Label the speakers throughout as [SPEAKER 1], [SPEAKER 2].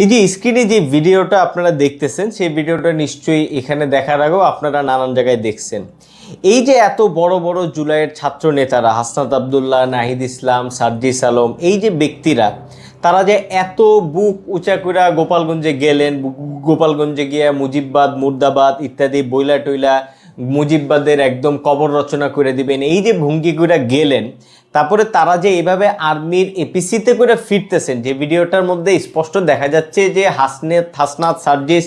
[SPEAKER 1] এই যে স্ক্রিনে যে ভিডিওটা আপনারা দেখতেছেন, সেই ভিডিওটা নিশ্চয়ই এখানে দেখার আগেও আপনারা নানান জায়গায় দেখছেন। এই যে এত বড় বড় জুলাইয়ের ছাত্র নেতারা, হাসনাত আবদুল্লাহ, নাহিদ ইসলাম, সার্জিস আলম, এই যে ব্যক্তিরা, তারা যে এত বুক উঁচা করে গোপালগঞ্জে গেলেন গোপালগঞ্জে গিয়ে মুজিববাদ, মুর্দাবাদ ইত্যাদি বইলা টইলা মুজিববাদের একদম কবর রচনা করে দিবেন। এই যে ভঙ্গি করে গেলেন, তারপরে তারা যে এভাবে আর্মির এপিসিতে করে ফিরতেছেন, যে ভিডিওটার মধ্যে স্পষ্ট দেখা যাচ্ছে যে হাসনেত, হাসনাত, সার্জিস,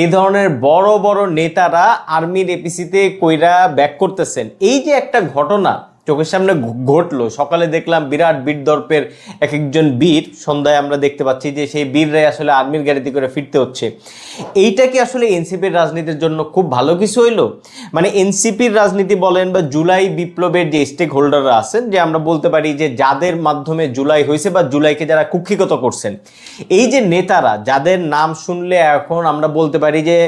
[SPEAKER 1] এই ধরনের বড় বড় নেতারা আর্মির এপিসিতে কইরা ব্যাক করতেছেন। এই যে একটা ঘটনা চোখের সামনে ঘটলো। সকালে দেখলাম বিরাট বীর দর্পের এক একজন বীর। সন্ধ্যায় আমরা দেখতে পাচ্ছি যে সেই বীররাই আসলে আর্মির গাড়িতে করে ফিরতে হচ্ছে। এইটা কি আসলে এনসিপির রাজনীতির জন্য খুব ভালো কিছু হইল? মানে এনসিপির রাজনীতি বলেন বা জুলাই বিপ্লবের যে স্টেক হোল্ডাররা আছেন, যে আমরা বলতে পারি যে যাদের মাধ্যমে জুলাই হয়েছে বা জুলাইকে যারা কুক্ষিগত করছেন, এই যে নেতারা, যাদের নাম শুনলে এখন আমরা বলতে পারি যে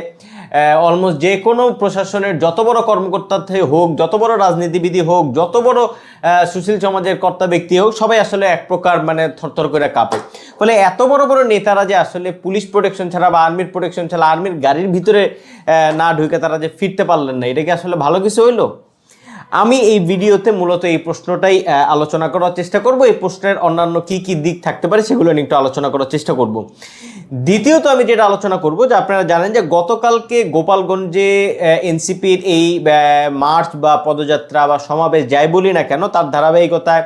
[SPEAKER 1] অলমোস্ট যে কোনো প্রশাসনের যত বড় কর্মকর্তা হোক, যত বড় রাজনীতিবিদই হোক, যত বড় সুশীল সমাজের কর্তা ব্যক্তি হোক, সবাই আসলে এক প্রকার মানে থরথর করে কাঁপে। ফলে এত বড় বড় নেতারা যে আসলে পুলিশ প্রোটেকশন ছাড়া বা আর্মির প্রোটেকশন ছাড়া আর্মির গাড়ির ভিতরে না ঢুকে তারা যে ফিরতে পারলেন না, এটা কি আসলে ভালো কিছু হইল? আমি এই ভিডিওতে মূলত এই প্রশ্নটাই আলোচনা করার চেষ্টা করব। এই প্রশ্নের অন্যান্য কি কি দিক থাকতে পারে সেগুলো নিয়ে একটু আলোচনা করার চেষ্টা করব। দ্বিতীয়ত আমি যেটা আলোচনা করব, যে আপনারা জানেন যে গতকালকে গোপালগঞ্জে এনসিপির এই মার্চ বা পদযাত্রা বা সমাবেশ যাই বলি না কেন, তার ধারাবাহিকতায়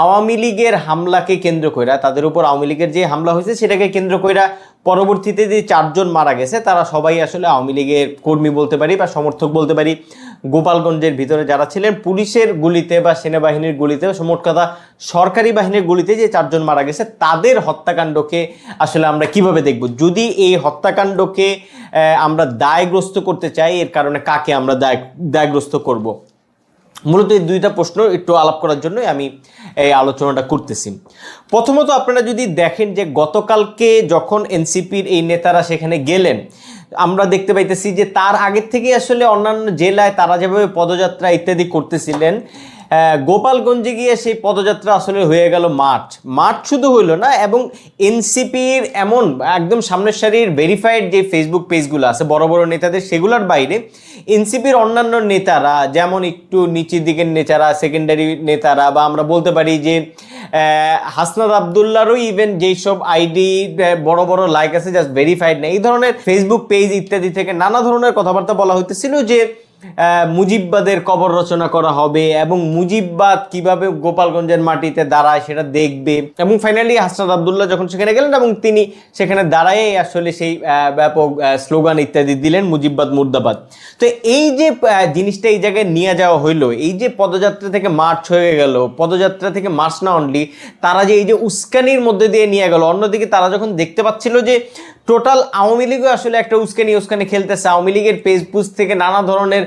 [SPEAKER 1] আওয়ামী লীগের হামলাকে কেন্দ্র কইরা, তাদের উপর আওয়ামী লীগের যে হামলা হয়েছে সেটাকে কেন্দ্র কইরা পরবর্তীতে যে চারজন মারা গেছে, তারা সবাই আসলে আওয়ামী লীগের কর্মী বলতে পারি বা সমর্থক বলতে পারি। গোপালগঞ্জের ভিতরে যারা ছিলেন, পুলিশের গুলিতে বা সেনাবাহিনীর গুলিতে মোট কথা সরকারি বাহিনীর গুলিতে যে চারজন মারা গেছে, তাদের হত্যাকাণ্ডকে আসলে আমরা কীভাবে দেখব? যদি এই হত্যাকাণ্ডকে আমরা দায়গ্রস্ত করতে চাই, এর কারণে কাকে আমরা দায়, দায়গ্রস্ত করব? মূলত এই দুইটা প্রশ্ন একটু আলাপ করার জন্য আমি এই আলোচনাটা করতেছি। প্রথমত আপনারা যদি দেখেন যে গতকালকে যখন এনসিপির এই নেতারা সেখানে গেলেন, আমরা দেখতে পাইতেছি যে তার আগের থেকে আসলে অন্যান্য জেলায় তারা যেভাবে পদযাত্রা ইত্যাদি করতেছিলেন গোপালগঞ্জে গিয়ে সেই পদযাত্রা আসলে হয়ে গেল মাঠ। মাঠ শুধু হইল না এবং এনসিপির এমন একদম সামনের সারির ভেরিফাইড যে ফেসবুক পেজগুলো আছে বড় বড় নেতাদের সেগুলোর বাইরে এনসিপির অন্যান্য নেতারা যেমন একটু নিচের দিকের নেতারা সেকেন্ডারি নেতারা বা আমরা বলতে পারি যে আহ, হাসনাত আবদুল্লারও ইভেন যেই সব আইডি বড় বড় লাইক আছে জাস্ট ভেরিফাইড না। এই ধরনের ফেসবুক পেজ ইত্যাদি থেকে নানা ধরনের কথাবার্তা বলা হইতেছিল যে মুজিববাদের কবর রচনা করা হবে এবং মুজিববাদ কীভাবে গোপালগঞ্জের মাটিতে দাঁড়ায় সেটা দেখবে। এবং ফাইনালি হাসনাত আবদুল্লাহ যখন সেখানে গেলেন এবং তিনি সেখানে দাঁড়ায় আসলে সেই ব্যাপক স্লোগান ইত্যাদি দিলেন মুজিববাদ মুর্দাবাদ। তো এই যে জিনিসটা এই জায়গায় নিয়ে যাওয়া হইল, এই যে পদযাত্রা থেকে মার্চ হয়ে গেল, পদযাত্রা থেকে মার্চ না অনলি তারা যে এই যে উস্কানির মধ্যে দিয়ে নিয়ে গেল, অন্যদিকে তারা যখন দেখতে পাচ্ছিল যে টোটাল আওয়ামী লীগও আসলে একটা উস্কানি উস্কানি খেলতেছে। আওয়ামী লীগের পেজপুস থেকে নানা ধরনের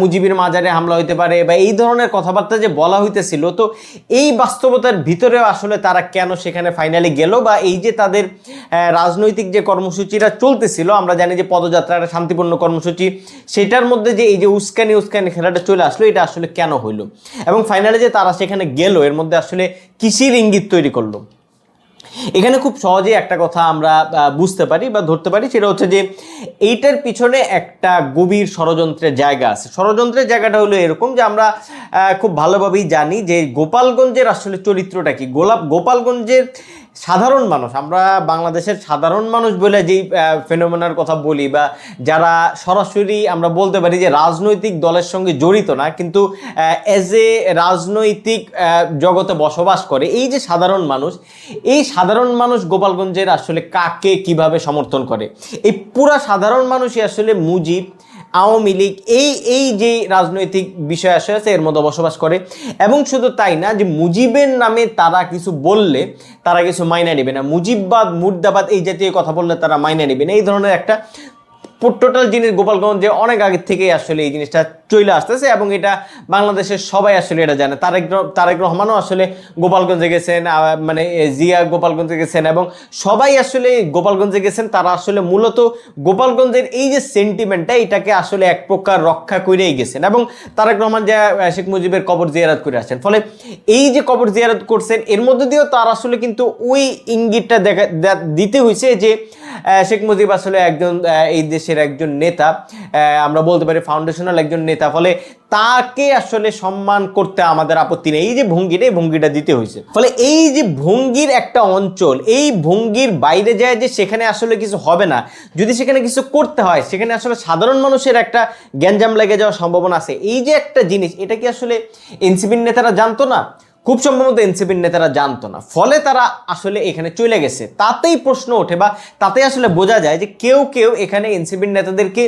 [SPEAKER 1] মুজিবের মাজারে হামলা হইতে পারে বা এই ধরনের কথাবার্তা যে বলা হইতেছিল, তো এই বাস্তবতার ভিতরেও আসলে তারা কেন সেখানে ফাইনালি গেল বা এই যে তাদের রাজনৈতিক যে কর্মসূচিটা চলতেছিল, আমরা জানি যে পদযাত্রা শান্তিপূর্ণ কর্মসূচি, সেটার মধ্যে যে এই যে উস্কানি উস্কানি খেলাটা চলে আসলো, এটা আসলে কেন হইল? এবং ফাইনালি যে তারা সেখানে গেল, এর মধ্যে আসলে কিসির ইঙ্গিত তৈরি করল? এখানে খুব সহজেই একটা কথা আমরা বুঝতে পারি বা ধরতে পারি, সেটা হচ্ছে যে এইটার পিছনে একটা গভীর ষড়যন্ত্রের জায়গা আছে। ষড়যন্ত্রের জায়গাটা হলো এরকম যে আমরা খুব ভালোভাবেই জানি যে গোপালগঞ্জের আসলে চরিত্রটা কি। গোলাপ, গোপালগঞ্জের সাধারণ মানুষ, আমরা বাংলাদেশের সাধারণ মানুষ বলে যেই ফেনোমেনার কথা বলি বা যারা সরাসরি আমরা বলতে পারি যে রাজনৈতিক দলের সঙ্গে জড়িত না, কিন্তু অ্যাজ এ রাজনৈতিক জগতে বসবাস করে, এই যে সাধারণ মানুষ, এই সাধারণ মানুষ গোপালগঞ্জের আসলে কাকে কীভাবে সমর্থন করে? এই পুরা সাধারণ মানুষই আসলে মুজিব আওয়ামী লীগ এই এই যে রাজনৈতিক বিষয় আসে আছে, এর মধ্যে বসবাস করে। এবং শুধু তাই না, যে মুজিবের নামে তারা কিছু বললে তারা কিছু মাইনা নেবে না। মুজিববাদ, মুর্দাবাদ এই জাতীয় কথা বললে তারা মাইনা নেবে না। এই ধরনের একটা টোটাল জিনিস গোপালগঞ্জে অনেক আগে থেকেই আসলে এই জিনিসটা চলে আসতেছে এবং এটা বাংলাদেশের সবাই আসলে এটা জানে। তারেক তারেক রহমানও আসলে গোপালগঞ্জে গেছেন মানে জিয়া গোপালগঞ্জে গেছেন এবং সবাই আসলে গোপালগঞ্জে গেছেন। তারা আসলে মূলত গোপালগঞ্জের এই যে সেন্টিমেন্টটা এটাকে আসলে এক প্রকার রক্ষা করেই গেছেন এবং তারেক রহমান যা শেখ মুজিবের কবর জিয়ারত করে আসছেন। ফলে এই যে কবর জিয়ারত করছেন, এর মধ্যে দিয়েও তার আসলে কিন্তু ওই ইঙ্গিতটা দেখা দিতে হয়েছে যে শেখ মুজিব আসলে একজন এই এই দেশের একজন নেতা আমরা বলতে পারি ফাউন্ডেশনাল একজন নেতা, ফলে তাকে আসলে সম্মান করতে আমাদের আপত্তি নেই। এই যে ভঙ্গিটা, এই ভঙ্গিটা দিতে হয়েছে। ফলে এই যে ভঙ্গির একটা অঞ্চল, এই ভঙ্গির বাইরে যায় যে সেখানে আসলে কিছু হবে না। যদি সেখানে কিছু করতে হয়, সেখানে আসলে সাধারণ মানুষের একটা গ্যাঞ্জাম লেগে যাওয়ার সম্ভাবনা আছে। এই যে একটা জিনিস, এটা কি আসলে এনসিপির নেতারা জানতো না? খুব সম্ভবত এনসিপির নেতারা জানতো না। ফলে তারা আসলে এখানে চলে গেছে। তাতেই প্রশ্ন ওঠে বা তাতে আসলে বোঝা যায় যে কেউ কেউ এখানে এনসিপির নেতাদেরকে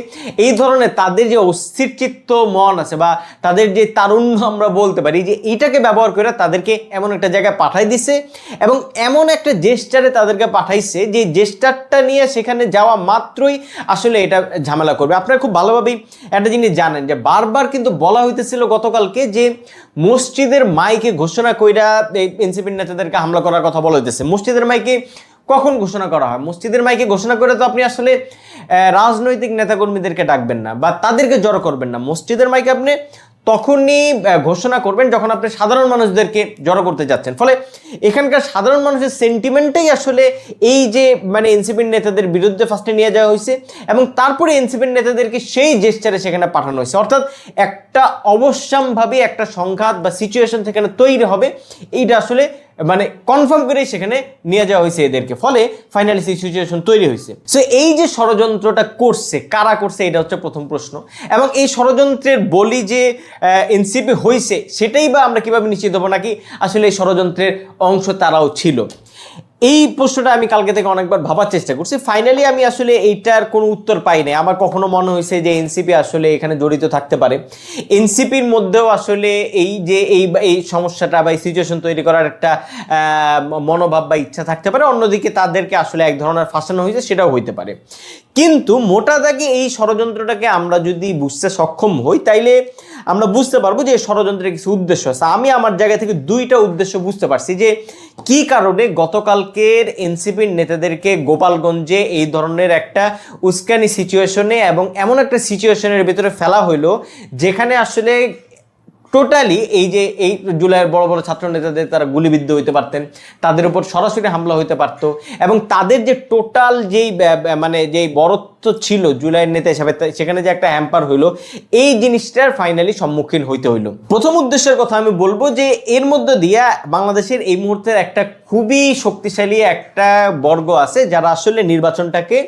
[SPEAKER 1] এই ধরনের তাদের যে অস্থির চিত্ত মন আছে বা তাদের যে তারুণ্য আমরা বলতে পারি যে এইটাকে ব্যবহার করে তাদেরকে এমন একটা জায়গায় পাঠাই দিছে এবং এমন একটা জেস্টারে তাদেরকে পাঠাইছে যে জেস্টারটা নিয়ে সেখানে যাওয়া মাত্রই আসলে এটা ঝামেলা করবে। আপনারা খুব ভালোভাবেই একটা জিনিস জানেন যে বারবার কিন্তু বলা হইতেছিল গতকালকে যে মসজিদের মাইকে ঘোষণা কইরা এই এনসিপির নেতাদেরকে হামলা করার কথা বলা হইতেছে। মসজিদের মাইকে কখন ঘোষণা করা হয়? মসজিদের মাইকে ঘোষণা করে তো আপনি আসলে রাজনৈতিক নেতাকর্মীদেরকে ডাকবেন না বা তাদেরকে জড়ো করবেন না। মসজিদের মাইকে আপনি তখনই ঘোষণা করবেন যখন আপনি সাধারণ মানুষদেরকে জড়ো করতে যাচ্ছেন। ফলে এখানকার সাধারণ মানুষের সেন্টিমেন্টেই আসলে এই যে মানে এনসিপির নেতাদের বিরুদ্ধে ফার্স্টে নিয়ে যাওয়া হয়েছে এবং তারপরে এনসিপির নেতাদেরকে সেই জেস্টারে সেখানে পাঠানো হয়েছে। অর্থাৎ একটা অবশ্যমভাবে একটা সংঘাত বা সিচুয়েশন সেখানে তৈরি হবে। এইটা আসলে মানে কনফার্ম করেই সেখানে নিয়ে যাওয়া হয়েছে এদেরকে। ফলে ফাইনালি সেই সিচুয়েশন তৈরি হয়েছে। সো এই যে ষড়যন্ত্রটা করছে, কারা করছে, এটা হচ্ছে প্রথম প্রশ্ন। এবং এই ষড়যন্ত্রের বলি যে এনসিপি হয়েছে, সেটাই বা আমরা কীভাবে নিশ্চিত হব নাকি? আসলে এই ষড়যন্ত্রের অংশ তারাও ছিল। এই প্রশ্নটা আমি কালকে থেকে অনেকবার ভাবার চেষ্টা করছি। ফাইনালি আমি আসলে এইটার কোনো উত্তর পাই নাই। আমার কখনো মনে হয়েছে যে এনসিপি আসলে এখানে জড়িত থাকতে পারে। এনসিপির মধ্যেও আসলে এই যে এই এই সমস্যাটা বা এই সিচুয়েশন তৈরি করার একটা মনোভাব বা ইচ্ছা থাকতে পারে। অন্যদিকে তাদেরকে আসলে এক ধরনের ফাঁসানো হয়েছে, সেটাও হইতে পারে। কিন্তু মোটা দাগে এই ষড়যন্ত্রটাকে আমরা যদি বুঝতে সক্ষম হই, তাইলে আমরা বুঝতে পারব যে এই ষড়যন্ত্রের কিছু উদ্দেশ্য আছে। আমি আমার জায়গা থেকে দুইটা উদ্দেশ্য বুঝতে পারছি যে কি কারণে গতকালকের এনসিপির নেতাদেরকে গোপালগঞ্জে এই ধরনের একটা উস্কানি সিচুয়েশনে এবং এমন একটা সিচুয়েশনের ভিতরে ফেলা হইল, যেখানে আসলে টোটালি এই যে এই জুলাইয়ের বড় বড় ছাত্র নেতাদের তারা গুলিবিদ্ধ হইতে পারতেন, তাদের উপর সরাসরি হামলা হইতে পারতো এবং তাদের যে টোটাল যেই মানে যেই বরত্ব ছিল জুলাইয়ের নেতা হিসাবে সেখানে যে একটা হ্যাম্পার হইল, এই জিনিসটার ফাইনালি সম্মুখীন হইতে হইল। প্রথম উদ্দেশ্যের কথা আমি বলব যে এর মধ্যে দিয়ে বাংলাদেশের এই মুহূর্তের একটা খুবই শক্তিশালী একটা বর্গ আছে যারা আসলে নির্বাচনটাকে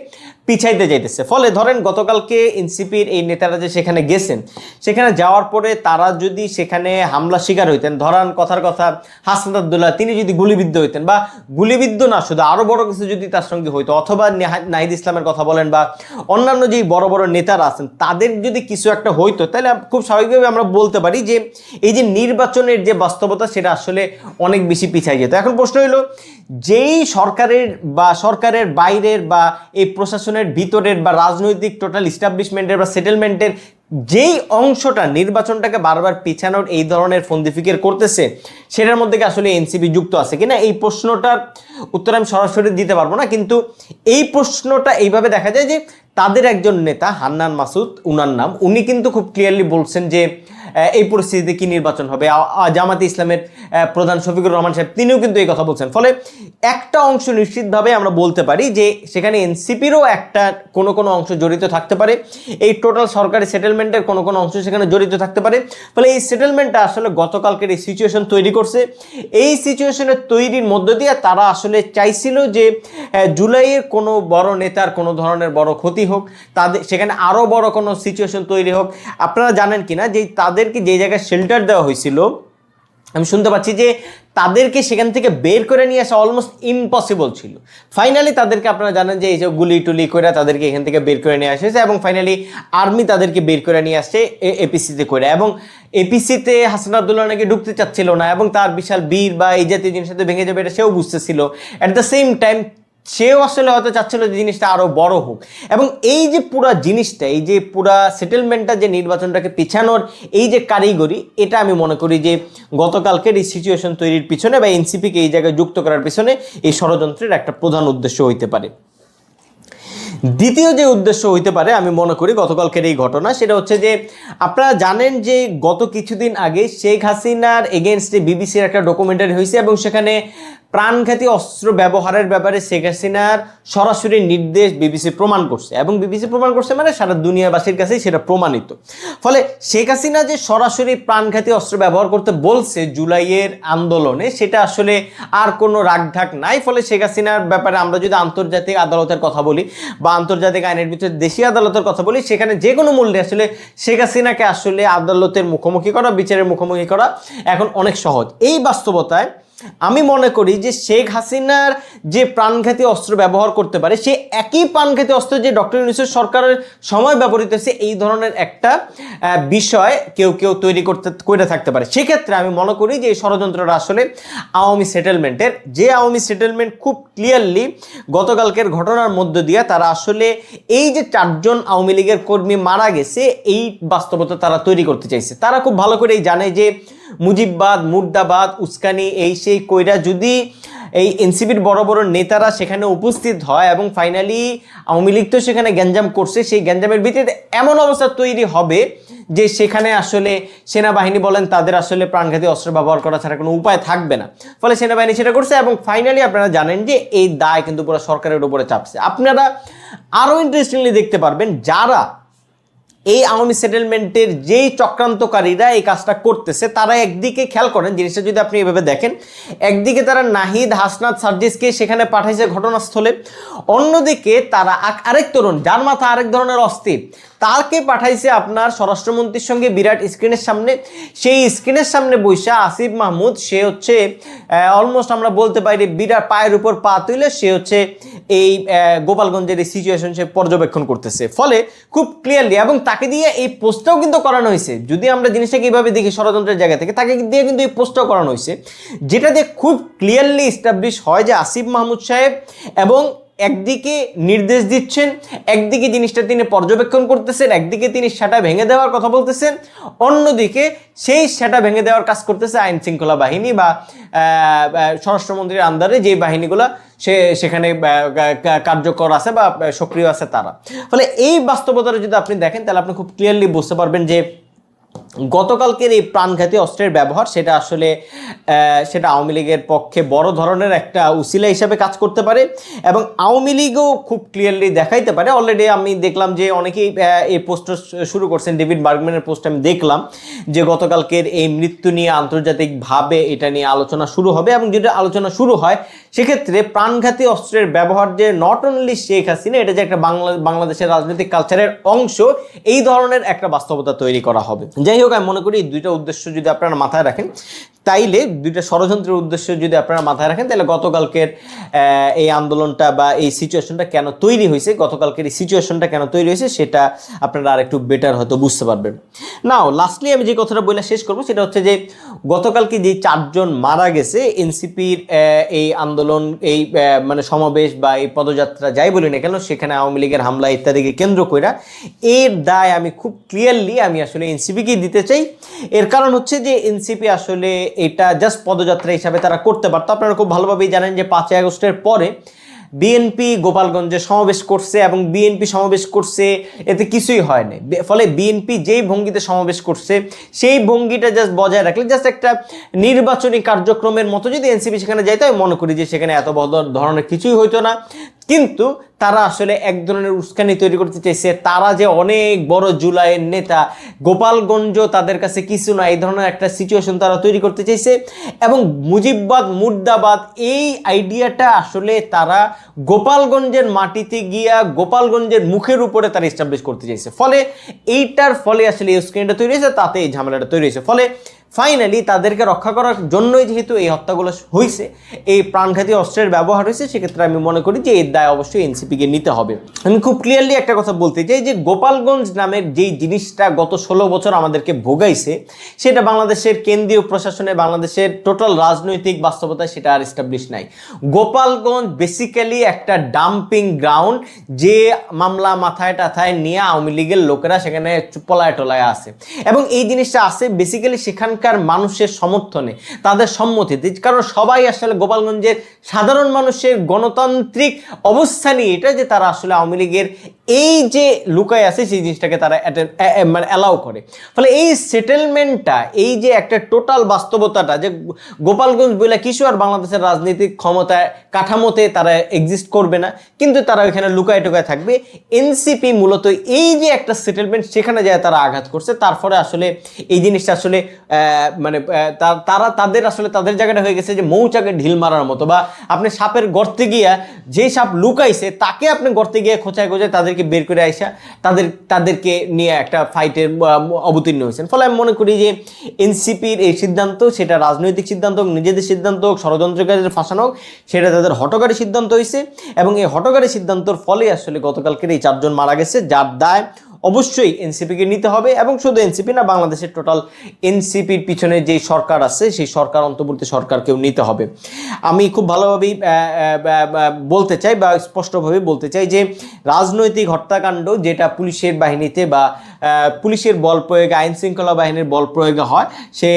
[SPEAKER 1] পিছাইতে যাইতেছে। ফলে ধরেন গতকালকে এনসিপির এই নেতারা যে সেখানে গেছেন, সেখানে যাওয়ার পরে তারা যদি সেখানে হামলা শিকার হইতেন, ধরান কথার কথা হাসনাত আবদুল্লাহ, তিনি যদি গুলিবিদ্ধ হইতেন বা গুলিবিদ্ধ না, শুধু আরও বড় কিছু যদি তার সঙ্গে হইতো, অথবা নেহা- নাহিদ ইসলামের কথা বলেন বা অন্যান্য যে বড় বড় নেতারা আছেন, তাদের যদি কিছু একটা হইতো, তাহলে খুব স্বাভাবিকভাবে আমরা বলতে পারি যে এই যে নির্বাচনের যে বাস্তবতা, সেটা আসলে অনেক বেশি পিছাই যেত। এখন প্রশ্ন হলো যেই সরকারের বা সরকারের বাইরের বা এই প্রশাসনের ভিতরের বা রাজনৈতিক টোটাল ইস্টাবলিশমেন্টের বা সেটেলমেন্টের যেই অংশটা নির্বাচনটাকে বারবার পিছানোর এই ধরনের ফন্দি ফিকির করতেছে, সেটার মধ্যে কি আসলে এনসিপি যুক্ত আছে কিনা? এই প্রশ্নটার উত্তর আমি সরাসরি দিতে পারব না, কিন্তু এই প্রশ্নটা এইভাবে দেখা যায় যে তাদের একজন নেতা, হান্নান মাসুদ, উনার নাম, উনি কিন্তু খুব ক্লিয়ারলি বলছেন যে এই পরিস্থিতিতে কি নির্বাচন হবে? জামাতে ইসলামের প্রধান শফিকুর রহমান সাহেব, তিনিও কিন্তু এই কথা বলছেন। ফলে একটা অংশ নিশ্চিতভাবে আমরা বলতে পারি যে সেখানে এনসিপিরও একটা কোনো কোনো অংশ জড়িত থাকতে পারে, এই টোটাল সরকারি সেটেলমেন্টের কোনো কোনো অংশ সেখানে জড়িত থাকতে পারে। ফলে এই সেটেলমেন্টটা আসলে গতকালকের এই সিচুয়েশন তৈরি করছে। এই সিচুয়েশনের তৈরির মধ্য দিয়ে তারা আসলে চাইছিল যে জুলাইয়ের কোনো বড় নেতার কোনো ধরনের বড় ক্ষতি হোক, তাদের সেখানে আরও বড় কোনো সিচুয়েশন তৈরি হোক। আপনারা জানেন কি না যে তাদেরকে যে জায়গায় শেল্টার দেওয়া হয়েছিল আমি শুনতে পাচ্ছি যে তাদেরকে সেখান থেকে বের করে নিয়ে আসা অলমোস্ট ইম্পসিবল ছিল। ফাইনালি তাদেরকে আপনারা জানেন যে এই যে গুলি টুলি করে তাদেরকে এখান থেকে বের করে নিয়ে আসেছে এবং ফাইনালি আর্মি তাদেরকে বের করে নিয়ে আসছে এপিসিতে করে এবং এপিসিতে হাসান আবদুল্লাহ নাকি ঢুকতে চাচ্ছিল না এবং তার বিশাল বীর বা এই জাতীয় জিনিসের সাথে ভেঙে যাবে এটা সেও বুঝতেছিল। অ্যাট দ্য সেম টাইম সেও আসলে হয়তো চাচ্ছিল যে জিনিসটা আরও বড় হোক। এবং এই যে পুরা জিনিসটা, এই যে পুরা সেটেলমেন্টটা যে নির্বাচনটাকে পিছানোর এই যে কারিগরি, এটা আমি মনে করি যে গতকালকের এই সিচুয়েশন তৈরির পিছনে বা এনসিপিকে এই জায়গায় যুক্ত করার পিছনে এই ষড়যন্ত্রের একটা প্রধান উদ্দেশ্য হইতে পারে। দ্বিতীয় যে উদ্দেশ্য হইতে পারে, আমি মনে করি গতকালকের এই ঘটনা, সেটা হচ্ছে যে আপনারা জানেন যে গত কিছুদিন আগে শেখ হাসিনার এগেনস্টে বিবিসির একটা ডকুমেন্টারি হয়েছে এবং সেখানে প্রাণঘাতী অস্ত্র ব্যবহারের ব্যাপারে শেখ হাসিনার সরাসরি নির্দেশ বিবিসি প্রমাণ করছে এবং বিবিসি প্রমাণ করছে মানে সারা দুনিয়াবাসীর কাছেই সেটা প্রমাণিত। ফলে শেখ হাসিনা যে সরাসরি প্রাণঘাতী অস্ত্র ব্যবহার করতে বলছে জুলাইয়ের আন্দোলনে, সেটা আসলে আর কোনো রাগঢাক নাই। ফলে শেখ হাসিনার ব্যাপারে আমরা যদি আন্তর্জাতিক আদালতের কথা বলি বা আন্তর্জাতিক আইনের ভিতরে দেশি আদালতের কথা বলি, সেখানে যে কোনো মূল্যে আসলে শেখ হাসিনাকে আসলে আদালতের মুখোমুখি করা, বিচারের মুখোমুখি করা এখন অনেক সহজ। এই বাস্তবতায় আমি মনে করি যে শেখ হাসিনার যে প্রাণঘাতী অস্ত্র ব্যবহার করতে পারে, সে একই প্রাণঘাতী অস্ত্র যে ডক্টর ইউনুসের সরকারের সময় ব্যবহৃত হয়েছে, এই ধরনের একটা বিষয় কেউ কেউ তৈরি করতে, করে থাকতে পারে। সেক্ষেত্রে আমি মনে করি যে এই ষড়যন্ত্রটা আসলে আওয়ামী সেটেলমেন্টের যে আওয়ামী সেটেলমেন্ট খুব ক্লিয়ারলি গতকালকের ঘটনার মধ্য দিয়ে তারা আসলে এই যে চারজন আওয়ামী লীগের কর্মী মারা গেছে, এই বাস্তবতা তারা তৈরি করতে চাইছে। তারা খুব ভালো করেই জানে যে মুজিববাদ, মুর্দাবাদ, উস্কানি, এই সেই কইরা যদি এই এনসিপির বড় বড় নেতারা সেখানে উপস্থিত হয় এবং ফাইনালি আওয়ামী লীগ তো সেখানে গ্যাঞ্জাম করছে, সেই গ্যাঞ্জামের ভিত্তিতে এমন অবস্থা তৈরি হবে যে সেখানে আসলে সেনাবাহিনী বলেন তাদের আসলে প্রাণঘাতী অস্ত্র ব্যবহার করা ছাড়া কোনো উপায় থাকবে না। ফলে সেনাবাহিনী সেটা করছে এবং ফাইনালি আপনারা জানেন যে এই দায় কিন্তু পুরো সরকারের উপরে চাপছে। আপনারা আরও ইন্টারেস্টিংলি দেখতে পারবেন যারা এই আওয়ামী সেটেলমেন্টের যেই চক্রান্তকারীরা এই কাজটা করতেছে, তারা একদিকে খেয়াল করেন, জিনিসটা যদি আপনি এভাবে দেখেন, একদিকে তারা নাহিদ হাসনাত সার্জিসকে সেখানে পাঠাইছে ঘটনাস্থলে, অন্যদিকে তারা আরেক তরুণ, যার মাথা আরেক ধরনের অস্থির তাকে পাঠাইছে আপনার স্বরাষ্ট্রমন্ত্রীর সঙ্গে বিরাট স্ক্রিনের সামনে। সেই স্ক্রিনের সামনে বৈশা আসিফ মাহমুদ, সে হচ্ছে অলমোস্ট আমরা বলতে পারি বিরাট পায়ের উপর পা তুলে সে হচ্ছে এই গোপালগঞ্জের এই সিচুয়েশন সে পর্যবেক্ষণ করতেছে। ফলে খুব ক্লিয়ারলি এবং তাকে দিয়ে এই পোস্টটাও কিন্তু করানো হয়েছে। যদি আমরা জিনিসটাকে এইভাবে দেখি ষড়যন্ত্রের জায়গা থেকে, তাকে দিয়ে কিন্তু এই পোস্টটাও করানো হয়েছে। যেটা দিয়ে খুব ক্লিয়ারলি এস্টাবলিশ হয় যে আসিফ মাহমুদ সাহেব এবং একদিকে নির্দেশ দিচ্ছেন, একদিকে জিনিসটা তিনি পর্যবেক্ষণ করতেছেন, একদিকে তিনি সেটা ভেঙে দেওয়ার কথা বলতেছেন, অন্যদিকে সেই সেটা ভেঙে দেওয়ার কাজ করতেছে আইন শৃঙ্খলা বাহিনী বা স্বরাষ্ট্রমন্ত্রীর আন্ডারে যে বাহিনীগুলো সে, সেখানে কার্যকর আছে বা সক্রিয় আছে তারা। ফলে এই বাস্তবতাটা যদি আপনি দেখেন, তাহলে আপনি খুব ক্লিয়ারলি বুঝতে পারবেন যে গতকালকের এই প্রাণঘাতী অস্ত্রের ব্যবহার সেটা আসলে সেটা আওয়ামী লীগের পক্ষে বড় ধরনের একটা উসিলা হিসাবে কাজ করতে পারে এবং আওয়ামী লীগও খুব ক্লিয়ারলি দেখাইতে পারে। অলরেডি আমি দেখলাম যে অনেকেই এই পোস্ট শুরু করছেন। ডেভিড বার্গম্যানের পোস্ট আমি দেখলাম যে গতকালকের এই মৃত্যু নিয়ে আন্তর্জাতিকভাবে এটা নিয়ে আলোচনা শুরু হবে এবং যদি আলোচনা শুরু হয়, সেক্ষেত্রে প্রাণঘাতী অস্ত্রের ব্যবহার যে নট অনলি শেখ হাসিনা এটা যে একটা বাংলা, বাংলাদেশের রাজনৈতিক কালচারের অংশ, এই ধরনের একটা বাস্তবতা তৈরি করা হবে। যাই হোক আমি মনে করি এই দুইটা উদ্দেশ্য যদি আপনারা মাথায় রাখেন তাইলে দুইটা ষড়যন্ত্রের উদ্দেশ্য যদি আপনারা মাথায় রাখেন তাহলে গতকালকের এই আন্দোলনটা বা এই সিচুয়েশনটা কেন তৈরি হয়েছে, গতকালকের এই সিচুয়েশনটা কেন তৈরি হয়েছে, সেটা আপনারা আর একটু বেটার হয়তো বুঝতে পারবেন। নাও লাস্টলি আমি যে কথাটা বলে শেষ করব, সেটা হচ্ছে যে গতকালকে যে চারজন মারা গেছে এনসিপির এই আন্দোলন, এই মানে সমাবেশ বা এই পদযাত্রা যাই বলি না কেন, সেখানে আওয়ামী লীগের হামলা ইত্যাদিকে কেন্দ্র কইরা, এর দায় আমি খুব ক্লিয়ারলি আমি আসলে এনসিপিকেই দিতে চাই। এর কারণ হচ্ছে যে এনসিপি আসলে এটা জাস্ট পদযাত্রা হিসাবে তারা করতে পারতো। আপনারা খুব ভালোভাবেই জানেন যে পাঁচই আগস্টের পরে বিএনপি গোপালগঞ্জে সমাবেশ করছে এবং বিএনপি সমাবেশ করছে, এতে কিছুই হয়নি। ফলে বিএনপি যেই ভঙ্গিতে সমাবেশ করছে, সেই ভঙ্গিটা জাস্ট বজায় রাখলে জাস্ট একটা নির্বাচনী কার্যক্রমের মতো যদি এনসিপি সেখানে যাইতো, আমি মনে করি যে সেখানে এত বড় ধরনের কিছুই হইতো না। কিন্তু তারা আসলে এক ধরনের উস্কানি তৈরি করতে চাইছে। তারা যে অনেক বড় জুলাইয়ের নেতা, গোপালগঞ্জ তাদের কাছে কিছু না, এই ধরনের একটা সিচুয়েশন তারা তৈরি করতে চাইছে এবং মুজিববাদ, মুর্দাবাদ, এই আইডিয়াটা আসলে তারা গোপালগঞ্জের মাটিতে গিয়া গোপালগঞ্জের মুখের উপরে তারা এস্টাবলিশ করতে চাইছে। ফলে এইটার ফলে আসলে এই উস্কানিটা তৈরি হয়েছে, তাতে এই ঝামেলাটা তৈরি হয়েছে। ফলে ফাইনালি তাদেরকে রক্ষা করার জন্যই যেহেতু এই হত্যাগুলো হয়েছে এই প্রাণঘাতী অস্ত্রের ব্যবহার হয়েছে সেক্ষেত্রে আমি মনে করি যে এর দায় অবশ্যই এনসিপিকে নিতে হবে। আমি খুব ক্লিয়ারলি একটা কথা বলতে চাই যে গোপালগঞ্জ নামের যেই জিনিসটা গত ষোলো বছর আমাদেরকে ভোগাইছে, সেটা বাংলাদেশের কেন্দ্রীয় প্রশাসনে, বাংলাদেশের টোটাল রাজনৈতিক বাস্তবতায় সেটা আর এস্টাবলিশ নাই। গোপালগঞ্জ বেসিক্যালি একটা ডাম্পিং গ্রাউন্ড যে মামলা মাথায় টাথায় নিয়ে আওয়ামী লীগের লোকেরা সেখানে পলায় টলায় আছে। এবং এই জিনিসটা আছে বেসিক্যালি সেখানকার মানুষের সমর্থনে, তাদের সম্মতিতে কারণ সবাই আসলে গোপালগঞ্জের সাধারণ মানুষের গণতান্ত্রিক অবস্থা নিয়ে, এটা যে তারা আসলে আওয়ামী লীগের এই যে লুকায় আছে, সেই জিনিসটাকে তারা মানে অ্যালাউ করে। ফলে এই সেটেলমেন্টটা এই যে একটা টোটাল বাস্তবতাটা যে গোপালগঞ্জ বলে কিছু আর বাংলাদেশের রাজনৈতিক ক্ষমতায়, কাঠামোতে তারা এক্সিস্ট করবে না, কিন্তু তারা ওইখানে লুকায় টুকায় থাকবে। এনসিপি মূলত এই যে একটা সেটেলমেন্ট সেখানে যায় তারা আঘাত করছে। তারপরে আসলে এই জিনিসটা আসলে মানে তারা তাদের আসলে তাদের জায়গাটা হয়ে গেছে যে মৌচাকে ঢিল মারার মতো বা আপনি সাপের গর্তে গিয়া যে সাপ লুকাইছে, তাকে আপনি গর্তে গিয়ে খোঁচায় খোঁচায় তাদেরকে বের করে আইসা তাদের, তাদেরকে নিয়ে একটা ফাইটের অবতীর্ণ হয়েছেন। ফলে আমি মনে করি যে এনসিপির এই সিদ্ধান্ত, সেটা রাজনৈতিক সিদ্ধান্ত হোক, নিজেদের সিদ্ধান্ত হোক ষড়যন্ত্রকারীদের ফাঁসানো হোক, সেটা তাদের হটকারী সিদ্ধান্ত হয়েছে এবং এই হটকারী সিদ্ধান্তর ফলে আসলে গতকালকের এই চারজন মারা গেছে, যার দায় অবশ্যই এনসিপিকে নিতে হবে এবং শুধু এনসিপি না, বাংলাদেশের টোটাল এনসিপির পিছনে যে সরকার আছে, সেই সরকার, অন্তর্বর্তী সরকারকেও নিতে হবে। আমি খুব ভালোভাবেই বলতে চাই বা স্পষ্টভাবে বলতে চাই যে, রাজনৈতিক হত্যাকাণ্ড যেটা পুলিশের বাহিনীতে বা পুলিশের বল প্রয়োগে আইন শৃঙ্খলা বাহিনীর বল প্রয়োগে হয়, সে,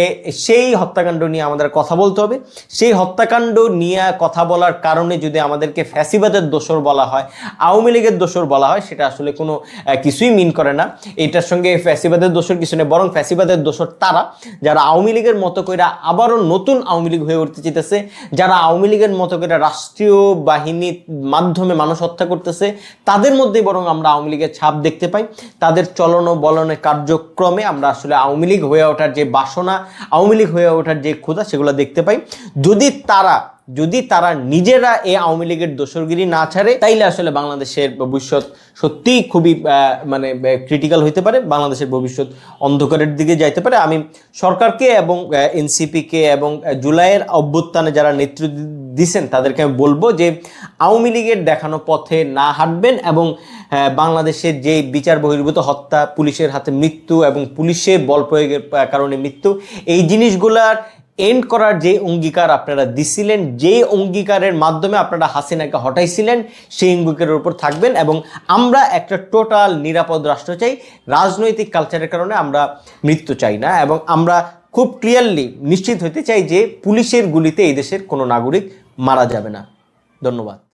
[SPEAKER 1] সেই হত্যাকাণ্ড নিয়ে আমাদের কথা বলতে হবে। সেই হত্যাকাণ্ড নিয়ে কথা বলার কারণে যদি আমাদেরকে ফ্যাসিবাদের দোষর বলা হয়, আওয়ামী লীগের দোষর বলা হয়, সেটা আসলে কোনো কিছুই মিন করে না। এটার সঙ্গে ফ্যাসিবাদের দোষর কিছু নেই, বরং ফ্যাসিবাদের দোষর তারা, যারা আওয়ামী লীগের মতো করে আবারও নতুন আওয়ামী লীগ হয়ে উঠতে চেতেছে যারা আওয়ামী লীগের মতো করে রাষ্ট্রীয় বাহিনীর মাধ্যমে মানুষ হত্যা করতেছে, তাদের মধ্যেই বরং আমরা আওয়ামী লীগের ছাপ দেখতে পাই। তাদের চলন ও বলনে কার্যক্রমে আমরা আসলে আওয়ামী লীগ হয়ে ওঠার যে বাসনা, আওয়ামী লীগ হয়ে ওঠার যে ক্ষুধা সেগুলো দেখতে পাই। যদি তারা যদি তারা নিজেরা এই আওয়ামী লীগের দোসরগিরি না ছাড়ে, তাইলে আসলে বাংলাদেশের ভবিষ্যৎ সত্যিই খুবই মানে ক্রিটিক্যাল হইতে পারে, বাংলাদেশের ভবিষ্যৎ অন্ধকারের দিকে যাইতে পারে। আমি সরকারকে এবং এনসিপিকে এবং জুলাইয়ের অভ্যুত্থানে যারা নেতৃত্ব দিছেন, তাদেরকে আমি বলব যে, আওয়ামী লীগের দেখানো পথে না হাঁটবেন এবং বাংলাদেশের যে বিচার বহির্ভূত, হত্যা, পুলিশের হাতে মৃত্যু এবং পুলিশের বল প্রয়োগের কারণে মৃত্যু, এই জিনিসগুলার এন্ড করার যে অঙ্গীকার আপনারা দিছিলেন যে অঙ্গীকারের মাধ্যমে আপনারা হাসিনাকে হটাইছিলেন, সেই অঙ্গীকারের উপর থাকবেন এবং আমরা একটা টোটাল নিরাপদ রাষ্ট্র চাই। রাজনৈতিক কালচারের কারণে আমরা মৃত্যু চাই না এবং আমরা খুব ক্লিয়ারলি নিশ্চিত হতে চাই যে পুলিশের গুলিতে এই দেশের কোনো নাগরিক মারা যাবে না। ধন্যবাদ।